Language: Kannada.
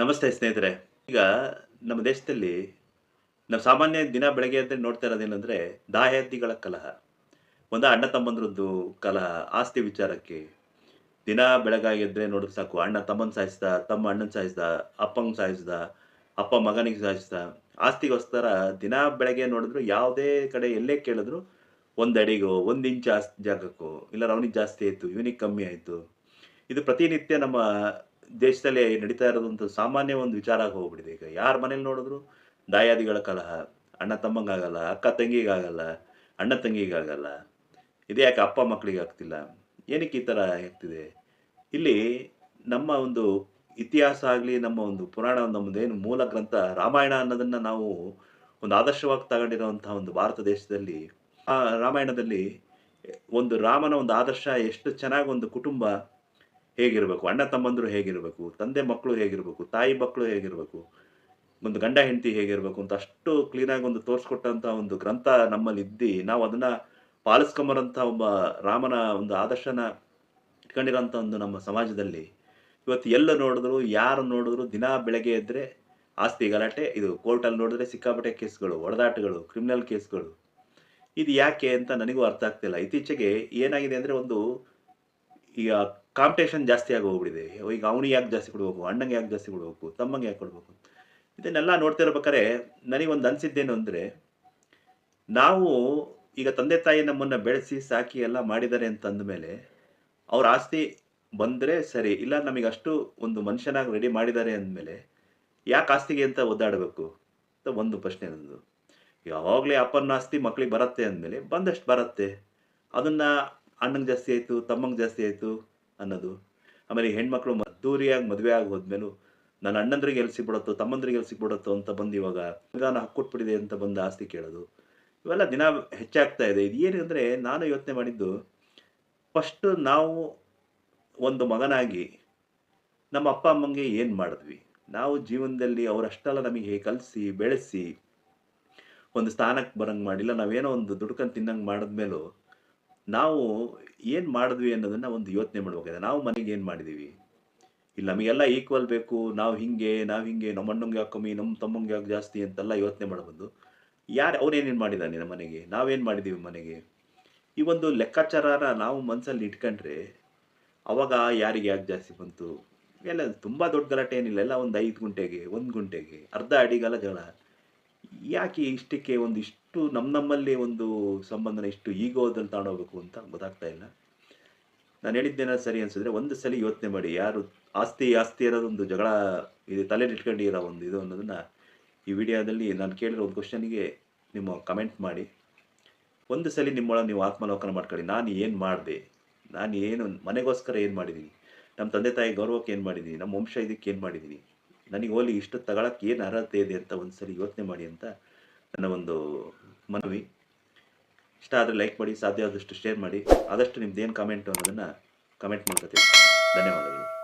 ನಮಸ್ತೆ ಸ್ನೇಹಿತರೆ. ಈಗ ನಮ್ಮ ದೇಶದಲ್ಲಿ ನಾವು ಸಾಮಾನ್ಯ ದಿನ ಬೆಳಗ್ಗೆ ಅಂತ ನೋಡ್ತಾ ಇರೋದೇನೆಂದರೆ ದಾಯಾದಿಗಳ ಕಲಹ. ಒಂದು ಅಣ್ಣ ತಮ್ಮಂದ್ರದ್ದು ಕಲಹ, ಆಸ್ತಿ ವಿಚಾರಕ್ಕೆ. ದಿನ ಬೆಳಗಾಗಿ ಎದ್ರೆ ನೋಡಿದ್ರೆ ಸಾಕು, ಅಣ್ಣ ತಮ್ಮನ ಸಾಯಿಸ್ದ, ತಮ್ಮ ಅಣ್ಣನ ಸಾಯಿಸ್ದ, ಅಪ್ಪಂಗೆ ಸಾಯಿಸ್ದ, ಅಪ್ಪ ಮಗನಿಗೆ ಸಾಯಿಸ್ದ. ಆಸ್ತಿಗೋಸ್ಕರ ದಿನ ಬೆಳಗ್ಗೆ ನೋಡಿದ್ರು ಯಾವುದೇ ಕಡೆ ಎಲ್ಲೇ ಕೇಳಿದ್ರು ಒಂದು ಅಡಿಗೋ, ಒಂದು ಇಂಚ್ ಜಾಗಕ್ಕೋ ಇಲ್ಲ ಅವನಿಗೆ ಜಾಸ್ತಿ ಆಯಿತು, ಇವನಿಗೆ ಕಮ್ಮಿ ಆಯಿತು. ಇದು ಪ್ರತಿನಿತ್ಯ ನಮ್ಮ ದೇಶದಲ್ಲಿ ನಡೀತಾ ಇರೋದಂತ ಸಾಮಾನ್ಯ ಒಂದು ವಿಚಾರ ಆಗಿ ಹೋಗ್ಬಿಟ್ಟಿದೆ ಈಗ ಯಾರ ಮನೇಲಿ ನೋಡಿದ್ರು? ದಾಯಾದಿಗಳ ಕಲಹ, ಅಣ್ಣ ತಮ್ಮಂಗಾಗಲ್ಲ, ಅಕ್ಕ ತಂಗಿಗಾಗಲ್ಲ, ಅಣ್ಣ ತಂಗಿಗಾಗಲ್ಲ. ಇದು ಯಾಕೆ ಅಪ್ಪ ಮಕ್ಕಳಿಗೆ ಆಗ್ತಿಲ್ಲ? ಏನಕ್ಕೆ ಈ ಥರ ಆಗ್ತಿದೆ? ಇಲ್ಲಿ ನಮ್ಮ ಒಂದು ಇತಿಹಾಸ ಆಗಲಿ, ನಮ್ಮ ಒಂದು ಪುರಾಣ ನಮ್ಮದೇನು ಮೂಲ ಗ್ರಂಥ ರಾಮಾಯಣ ಅನ್ನೋದನ್ನು ನಾವು ಒಂದು ಆದರ್ಶವಾಗಿ ತಗೊಂಡಿರುವಂತಹ ಒಂದು ಭಾರತ ದೇಶದಲ್ಲಿ, ಆ ರಾಮಾಯಣದಲ್ಲಿ ಒಂದು ರಾಮನ ಒಂದು ಆದರ್ಶ ಎಷ್ಟು ಚೆನ್ನಾಗಿ ಒಂದು ಕುಟುಂಬ ಹೇಗಿರಬೇಕು? ಅಣ್ಣ ತಮ್ಮಂದರು ಹೇಗಿರಬೇಕು? ತಂದೆ ಮಕ್ಕಳು ಹೇಗಿರಬೇಕು? ತಾಯಿ ಮಕ್ಕಳು ಹೇಗಿರಬೇಕು? ಒಂದು ಗಂಡ ಹೆಂಡತಿ ಹೇಗಿರಬೇಕು ಅಂತ ಅಷ್ಟು ಕ್ಲೀನಾಗಿ ಒಂದು ತೋರಿಸ್ಕೊಟ್ಟಂಥ ಒಂದು ಗ್ರಂಥ ನಮ್ಮಲ್ಲಿ ಇದ್ದು, ನಾವು ಅದನ್ನ ಪಾಲಿಸ್ಕೊಂಬರಂತ ಒಬ್ಬ ರಾಮನ ಒಂದು ಆದರ್ಶನ ಇಟ್ಕೊಂಡಿರೋಂಥ ಒಂದು ನಮ್ಮ ಸಮಾಜದಲ್ಲಿ. ಇವತ್ತು ಎಲ್ಲ ನೋಡಿದ್ರು, ಯಾರು ನೋಡಿದ್ರು ದಿನ ಬೆಳಗ್ಗೆ ಎದ್ದರೆ ಆಸ್ತಿ ಗಲಾಟೆ, ಇದು ಕೋರ್ಟಲ್ಲಿ ನೋಡಿದ್ರೆ ಸಿಕ್ಕಾಪಟ್ಟೆ ಕೇಸ್ಗಳು ಹೊಡೆದಾಟಗಳು ಕ್ರಿಮಿನಲ್ ಕೇಸ್ಗಳು. ಇದು ಯಾಕೆ ಅಂತ ನನಗೂ ಅರ್ಥ ಆಗ್ತಿಲ್ಲ. ಇತ್ತೀಚೆಗೆ ಏನಾಗಿದೆ ಅಂದರೆ ಒಂದು ಈಗ ಕಾಂಪಿಟೇಷನ್ ಜಾಸ್ತಿ ಆಗಿ ಹೋಗ್ಬಿಟ್ಟಿದೆ ಈಗ ಅವನಿಗೆ ಯಾಕೆ ಜಾಸ್ತಿ ಕೊಡ್ಬೇಕು? ಅಣ್ಣಂಗೆ ಯಾಕೆ ಜಾಸ್ತಿ ಕೊಡ್ಬೇಕು? ತಮ್ಮಂಗೆ ಯಾಕೆ ಕೊಡ್ಬೇಕು? ಇದನ್ನೆಲ್ಲ ನೋಡ್ತಿರ್ಬೇಕಾದ್ರೆ ನನಗೊಂದು ಅನಿಸಿದ್ದೇನು ಅಂದರೆ, ನಾವು ಈಗ ತಂದೆ ತಾಯಿ ನಮ್ಮನ್ನು ಬೆಳೆಸಿ ಸಾಕಿ ಎಲ್ಲ ಮಾಡಿದ್ದಾರೆ ಅಂತ ಅಂದಮೇಲೆ ಅವ್ರ ಆಸ್ತಿ ಬಂದರೆ ಸರಿ, ಇಲ್ಲ ನಮಗೆ ಅಷ್ಟು ಒಂದು ಮನುಷ್ಯನಾಗಿ ರೆಡಿ ಮಾಡಿದ್ದಾರೆ ಅಂದಮೇಲೆ ಯಾಕೆ ಆಸ್ತಿಗೆ ಅಂತ ಒದ್ದಾಡಬೇಕು? ಅಂತ ಒಂದು ಪ್ರಶ್ನೆ ನಂದು ಯಾವಾಗಲೇ ಅಪ್ಪನ ಆಸ್ತಿ ಮಕ್ಳಿಗೆ ಬರುತ್ತೆ ಅಂದಮೇಲೆ ಬಂದಷ್ಟು ಬರುತ್ತೆ. ಅದನ್ನು ಅಣ್ಣಂಗೆ ಜಾಸ್ತಿ ಆಯಿತು, ತಮ್ಮಂಗೆ ಜಾಸ್ತಿ ಆಯಿತು ಅನ್ನೋದು. ಆಮೇಲೆ ಹೆಣ್ಮಕ್ಳು ಮದ್ದೂರಿಯಾಗಿ ಮದುವೆ ಆಗಿ ಹೋದ್ಮೇಲೂ ನನ್ನ ಅಣ್ಣಂದ್ರಿಗೆ ಎಲ್ಲಿ ಸಿಗ್ಬಿಡತ್ತೋ, ತಮ್ಮಂದ್ರಿಗೆ ಎಲ್ಲಿ ಸಿಗ್ಬಿಡತ್ತೋ ಅಂತ ಬಂದು ಇವಾಗ ಸಂವಿಧಾನ ಹಕ್ಕೊಟ್ಬಿಟ್ಟಿದೆ ಅಂತ ಬಂದು ಆಸ್ತಿ ಕೇಳೋದು. ಇವೆಲ್ಲ ದಿನ ಹೆಚ್ಚಾಗ್ತಾ ಇದೆ. ಇದು ಏನಂದರೆ ನಾನು ಯೋಚನೆ ಮಾಡಿದ್ದು, ಫಸ್ಟ್ ನಾವು ಒಂದು ಮಗನಾಗಿ ನಮ್ಮ ಅಪ್ಪ, ಅಮ್ಮಂಗೆ ಏನು ಮಾಡಿದ್ವಿ? ನಾವು ಜೀವನದಲ್ಲಿ ಅವರಷ್ಟೆಲ್ಲ ನಮಗೆ ಕಲಿಸಿ, ಬೆಳೆಸಿ, ಒಂದು ಸ್ಥಾನಕ್ಕೆ ಬರಂಗೆ ಮಾಡಿಲ್ಲ. ನಾವೇನೋ ಒಂದು ದುಡ್ಕೊಂಡು ತಿನ್ನಂಗೆ ಮಾಡಿದ್ಮೇಲೂ ನಾವು ಏನು ಮಾಡಿದ್ವಿ ಅನ್ನೋದನ್ನ ಒಂದು ಯೋಚನೆ ಮಾಡ್ಬೇಕಾಗಿದೆ. ನಾವು ಮನೆಗೆ ಏನು ಮಾಡಿದ್ದೀವಿ ಇಲ್ಲಿ, ನಮಗೆಲ್ಲ ಈಕ್ವಲ್ ಬೇಕು, ನಾವು ಹಿಂಗೆ ನಾವು ಹಿಂಗೆ ನಮ್ಮ ಅಣ್ಣಂಗೆ ಯಾಕೆ ಕಮ್ಮಿ ನಮ್ಮ ತಮ್ಮಂಗೆ ಯಾಕೆ ಜಾಸ್ತಿ ಅಂತೆಲ್ಲ ಯೋಚನೆ ಮಾಡಬಹುದು ಯಾರು ಅವನೇನೇನು ಮಾಡಿದ್ದಾನೆ ನಮ್ಮ ಮನೆಗೆ? ನಾವೇನು ಮಾಡಿದ್ದೀವಿ ಮನೆಗೆ? ಈ ಒಂದು ಲೆಕ್ಕಾಚಾರನ ನಾವು ಮನಸ್ಸಲ್ಲಿ ಇಟ್ಕೊಂಡ್ರೆ, ಅವಾಗ ಯಾರಿಗೆ ಯಾಕೆ ಜಾಸ್ತಿ ಬಂತು? ಎಲ್ಲ ತುಂಬ ದೊಡ್ಡ ಗಲಾಟೆ ಏನಿಲ್ಲ. ಎಲ್ಲ ಒಂದು ಐದು ಗುಂಟೆಗೆ, ಒಂದು ಗುಂಟೆಗೆ, ಅರ್ಧ ಅಡಿಗಾಲ ಜಗಳ. ಯಾಕೆ ಇಷ್ಟಕ್ಕೆ ಒಂದು ಇಷ್ಟು ನಮ್ಮ ನಮ್ಮಲ್ಲಿ ಒಂದು ಸಂಬಂಧನ ಇಷ್ಟು ಈಗೋದಲ್ಲಿ ತಗೊಂಡೋಗ್ಬೇಕು ಅಂತ ಗೊತ್ತಾಗ್ತಾ ಇಲ್ಲ. ನಾನು ಹೇಳಿದ್ದೇನ ಸರಿ ಅನಿಸಿದ್ರೆ ಒಂದು ಸಲ ಯೋಚನೆ ಮಾಡಿ, ಯಾರು ಆಸ್ತಿ ಆಸ್ತಿ ಒಂದು ಜಗಳ ಇದು ತಲೆ ಇಟ್ಕೊಂಡಿರೋ ಒಂದು ಇದು ಅನ್ನೋದನ್ನು ಈ ವಿಡಿಯೋದಲ್ಲಿ ನಾನು ಕೇಳಿರೋ ಒಂದು ಕ್ವಶನಿಗೆ ನಿಮ್ಮ ಕಮೆಂಟ್ ಮಾಡಿ. ಒಂದು ಸಲ ನಿಮ್ಮೊಳಗೆ ನೀವು ಆತ್ಮಲೋಕನ ಮಾಡ್ಕೊಳ್ಳಿ. ನಾನು ಏನು ಮಾಡಿದೆ? ನಾನು ಏನು ಮನೆಗೋಸ್ಕರ ಏನು ಮಾಡಿದ್ದೀನಿ ನಮ್ಮ ತಂದೆ ತಾಯಿ ಗೌರವಕ್ಕೆ ಏನು ಮಾಡಿದ್ದೀನಿ ನಮ್ಮ ವಂಶ ಇದಕ್ಕೆ ಏನು ಮಾಡಿದ್ದೀನಿ ನನಗೆ ಹೋಲಿ ಇಷ್ಟು ತಗೊಳಕ್ಕೆ ಏನು ಅರ್ಹತೆ ಇದೆ ಅಂತ ಒಂದು ಸಲ ಯೋಚನೆ ಮಾಡಿ ಅಂತ ನನ್ನ ಒಂದು ಮನವಿ. ಇಷ್ಟ ಆದರೆ ಲೈಕ್ ಮಾಡಿ, ಸಾಧ್ಯ ಆದಷ್ಟು ಶೇರ್ ಮಾಡಿ. ಆದಷ್ಟು ನಿಮ್ದು ಏನು ಕಮೆಂಟು ಅನ್ನೋದನ್ನು ಕಮೆಂಟ್ ಮಾಡ್ಕೊತೀವಿ ಧನ್ಯವಾದಗಳು.